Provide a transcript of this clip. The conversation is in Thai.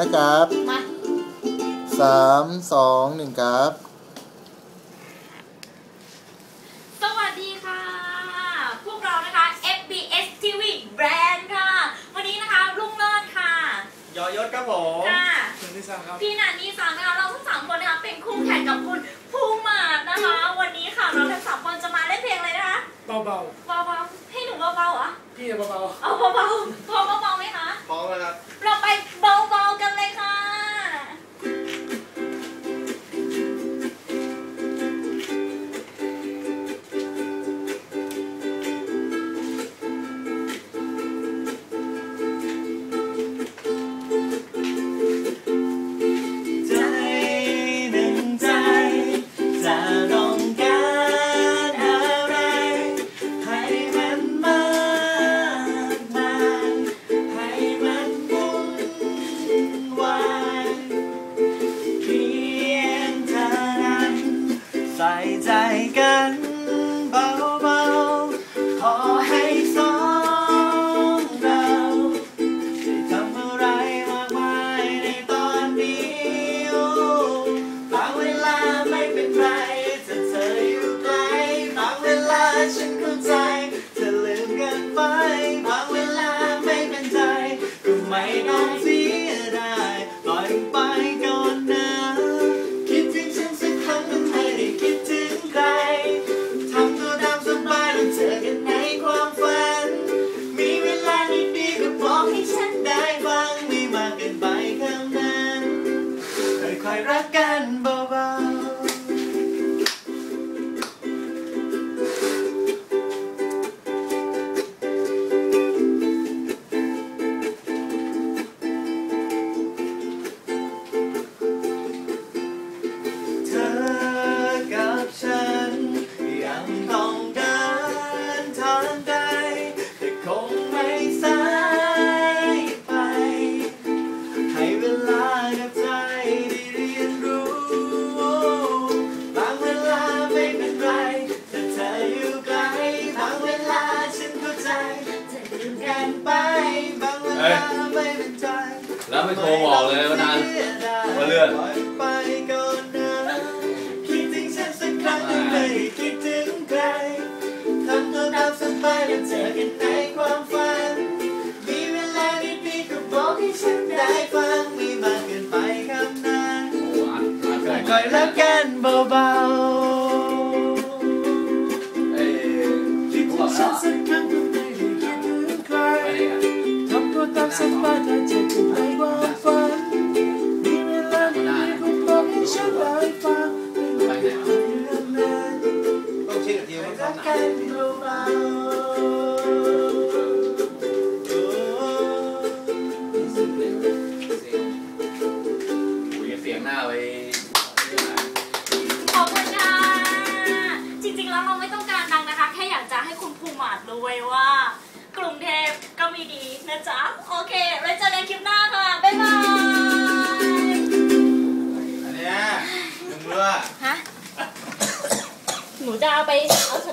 นะครับมาสามสองหนึ่งครับ สวัสดีค่ะ พวกเรานะคะ FBS TV Brand ค่ะ วันนี้นะคะรุ่งเลิศค่ะ ยอยศครับผมค่ะคุณที่สามครับ พี่นันนี่สังนะคะ เราทั้งสามคนนะคะเป็นคู่แข่งกับคุณภูมิมาศนะคะ วันนี้ค่ะเราทั้งสามคนจะมาเล่นเพลงอะไรนะคะเบาเบาๆให้หนูเบาๆเหรอๆพี่เบาเอาเบาๆพอเบาๆไหมคะพร้อมแล้วครับ ฉันเข้าใจเธอลืมกันไปบางเวลาไม่เป็นใจก็ไม่ต้อง โทรบอกเลยว่านานว่าเลื่อนปล่อยไปก่อนนะคิดถึงฉันสักครั้ง กหนักักนเบาคุยกับเสียงหน้าไปขอบคุณค่ะจริงๆแล้วเราไม่ต้องการดังนะคะ แค่อยากจะให้คุณภูมิมาศรู้ไว้ว่า กรุงเทพก็มีดีนะจ๊ะ โอเคไว้เจอกันคลิปหน้าค่ะ บ๊ายบาย อันเนี้ยหนึ่งเมื่อ ฮะ หนูจะเอาไปเอาชนะ